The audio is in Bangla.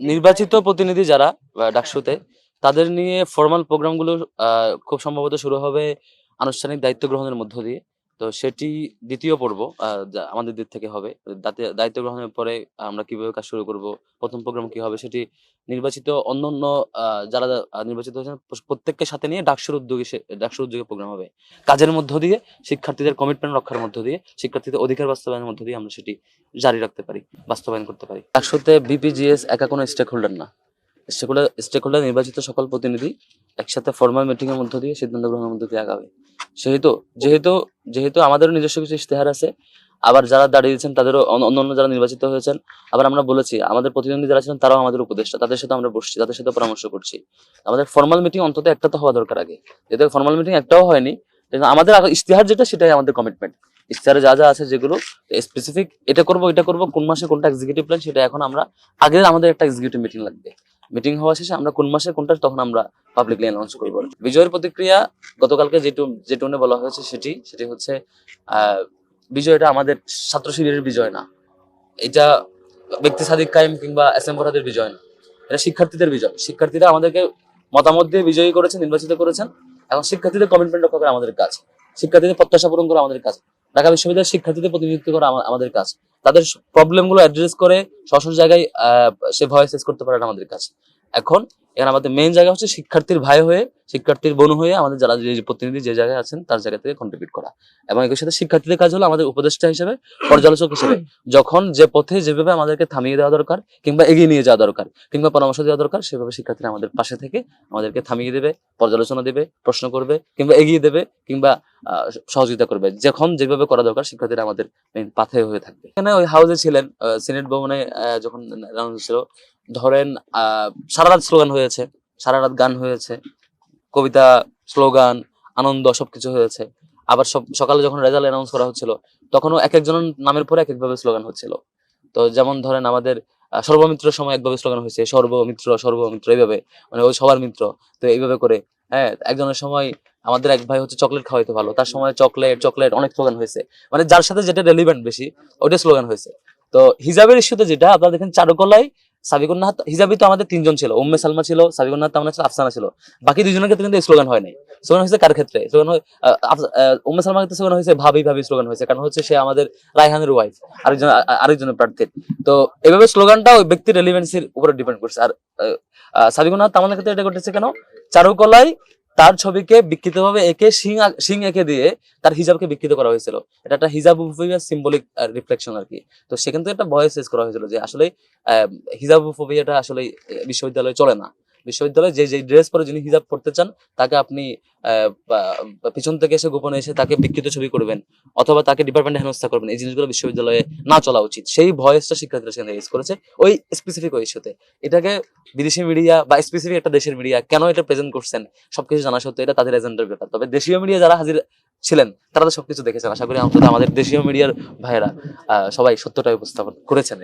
নির্বাচিত প্রতিনিধি যারা ডাকসুতে, তাদের নিয়ে ফর্মাল প্রোগ্রামগুলো খুব সম্ভবত শুরু হবে আনুষ্ঠানিক দায়িত্ব গ্রহণের মধ্য দিয়ে। তো সেটি দ্বিতীয় পর্ব আমাদের দিক থেকে হবে। দায়িত্ব গ্রহণের পরে আমরা কীভাবে কাজ শুরু করব, প্রথম প্রোগ্রাম কি হবে সেটি নির্বাচিত অন্য অন্য যারা নির্বাচিত হয়েছেন প্রত্যেককে সাথে নিয়ে ডাকসুর উদ্যোগে ডাকসুর উদ্যোগে প্রোগ্রাম হবে। কাজের মধ্য দিয়ে, শিক্ষার্থীদের কমিটমেন্ট রক্ষার মধ্য দিয়ে, শিক্ষার্থীদের অধিকার বাস্তবায়নের মধ্য দিয়ে আমরা সেটি জারি রাখতে পারি, বাস্তবায়ন করতে পারি। ডাকসুতে বিপিজিএস একা কোনো স্টেক হোল্ডার না। স্টেক হোল্ডার স্টেক হোল্ডার নির্বাচিত সকল প্রতিনিধি একসাথে ফর্মাল মিটিংয়ের মধ্য দিয়ে, সিদ্ধান্ত গ্রহণের মধ্য দিয়ে আগাবে। সেহেতু, যেহেতু যেহেতু আমাদেরও নিজস্ব কিছু ইশতেহার আছে, আবার যারা দাঁড়িয়েছেন তাদেরও অন্য- অন্য যারা নির্বাচিত হয়েছেন, আবার আমরা বলেছি, আমাদের প্রতিদ্বন্দ্বী যারা ছিলেন তারাও আমাদের উপদেষ্টা, তাদের সাথে আমরা বসছি, তাদের সাথে পরামর্শ করছি। আমাদের ফর্মাল মিটিং অন্তত একটা তো হওয়া দরকার আগে। যেহেতু ফর্মাল মিটিং একটাও হয়নি আমাদের ইশতেহার যেটা, সেটাই আমাদের কমিটমেন্ট ইশতেহারে যা যা আছে যেগুলো স্পেসিফিক এটা করব এটা করব, কোন মাসে কোনটা এক্সিকিউটিভ প্ল্যান সেটা এখন আমরা আগে আমাদের একটা এক্সিকিউটিভ মিটিং লাগবে। মিটিং হওয়া শেষে আমরা কোন মাসে কোনটা, তখন আমরা পাবলিকলি অ্যানাউন্স করব। বিজয়ের প্রতিক্রিয়া, গতকালকে যে টু- যে বলা হয়েছে সেটি সেটি হচ্ছে বিজয়টা আমাদের ছাত্র শিবিরের বিজয় না। এটা ব্যক্তি সাদিক কায়েম কিংবা ফরহাদের বিজয় না। এটা শিক্ষার্থীদের বিজয়। শিক্ষার্থীরা আমাদেরকে মতামত দিয়ে বিজয়ী করেছেন, নির্বাচিত করেছেন। এখন শিক্ষার্থীদের কমিটমেন্ট রক্ষা করা আমাদের কাজ। শিক্ষার্থীদের প্রত্যাশা পূরণ করা আমাদের কাজ। ঢাকা বিশ্ববিদ্যালয়ের শিক্ষার্থীদের প্রতিনিধিত্ব করা আমাদের কাজ। তাদের প্রবলেমগুলো অ্যাড্রেস করে সশর জায়গায় সে ভয়েস করতে পারে আমাদের কাজ এখন এখানে আমাদের মেইন জায়গা হচ্ছে শিক্ষার্থীর ভাই হয়ে, শিক্ষার্থীর বোন হয়ে আমাদের যারা যে প্রতিনিধি যে জায়গায় আছেন, তার জায়গা থেকে কন্ট্রিবিউট করা। এবং একই সাথে শিক্ষার্থীদের কাজ হলো আমাদের উপদেষ্টা হিসেবে, পর্যালোচক হিসেবে। যখন যে পথে যেভাবে আমাদেরকে থামিয়ে দেওয়া দরকার কিংবা এগিয়ে নিয়ে যাওয়া দরকার কিংবা পরামর্শ দেওয়া দরকার, সেভাবে শিক্ষার্থীরা আমাদের পাশে থেকে আমাদেরকে থামিয়ে দেবে, পর্যালোচনা দেবে, প্রশ্ন করবে কিংবা এগিয়ে দেবে কিংবা সহযোগিতা করবে। যখন যেভাবে করা দরকার, শিক্ষার্থীরা আমাদের পাথে হয়ে থাকবে। এখানে ওই হাউসে ছিলেন সিনেট ভবনে যখন ছিল ধরেন সারা রাত স্লোগান হয়েছে সারা রাত গান হয়েছে, কবিতা, স্লোগান, আনন্দ, সবকিছু হয়েছে। আবার সব, সকালে যখন রেজাল্ট অ্যানাউন্স করা হচ্ছিল, তখনও এক একজনের নামের পরে এক একভাবে স্লোগান হচ্ছিল। তো যেমন ধরেন আমাদের সর্বমিত্র সময় একভাবে স্লোগান হয়েছে, সর্বমিত্র সর্বমিত্র, এইভাবে মানে ওই সবার মিত্র, তো এইভাবে করে হ্যাঁ একজনের সময় আমাদের এক ভাই হচ্ছে চকলেট খাওয়াইতে ভালো, তার সময় চকলেট চকলেট অনেক স্লোগান হয়েছে। মানে যার সাথে যেটা রেলিভেন্ট বেশি, ওইটা স্লোগান হয়েছে। তো হিজাবের ইস্যুতে যেটা, আপনারা দেখেন চারুকলায় সাবিকুন্নাহ হিজাবি তো আমাদের তিনজন ছিল। উম্মে সালমা ছিল সাবিকুন্না তামনা ছিল আফসানা ছিল। বাকি দুজনের ক্ষেত্রে কিন্তু স্লোগান হয় নাই। স্লোগান হয়েছে কার ক্ষেত্রে? স্লোগান উম্মে সালমার ক্ষেত্রে স্লোগান হয়েছে ভাবি ভাবি স্লোগান হয়েছে। কারণ হচ্ছে সে আমাদের রায়হানের ওয়াইফ আরেকজন আরেকজনের প্রার্থীর তো এভাবে স্লোগানটা ওই ব্যক্তির রেলিভেন্সির উপরে ডিপেন্ড করছে। আর সাবিকুন্না তামানের ক্ষেত্রে এটা ঘটেছে কেন? চারুকলায় ছবিকে বিকৃতভাবে একে সিং সিং এঁকে দিয়ে তার হিজাবকে বিকৃত করা হয়েছিল। এটা একটা হিজাব সিম্বলিক রিফ্লেকশন আর কি। তো সেখান থেকে একটা ভয়েস করা হয়েছিল যে আসলে হিজাব আসলে বিশ্ববিদ্যালয়ে চলে না। বিশ্ববিদ্যালয়ে যে যে ড্রেস পরে যিনি হিজাব পড়তে চান, তাকে আপনি পিছন থেকে এসে গোপনে এসে তাকে বিকৃত ছবি করবেন অথবা তাকে ডিপার্টমেন্টে হেনস্থা করবেন। এই জিনিসগুলো বিশ্ববিদ্যালয়ে না চলা উচিত। সেই ভয়েসটা শিক্ষার্থীরা সেখানে ইউজ করেছে। ওই স্পেসিফিক ওই ইস্যুতে এটাকে বিদেশি মিডিয়া বা স্পেসিফিক একটা দেশের মিডিয়া কেন এটা প্রেজেন্ট করছেন, সবকিছু জানা সত্ত্বেও এটা তাদের এজেন্ডার ব্যাপার। তবে দেশীয় মিডিয়া যারা হাজির ছিলেন, তারা তো সবকিছু দেখেছেন। আশা করি অন্তত আমাদের দেশীয় মিডিয়ার ভাইয়েরা সবাই সত্যটাই উপস্থাপন করেছেন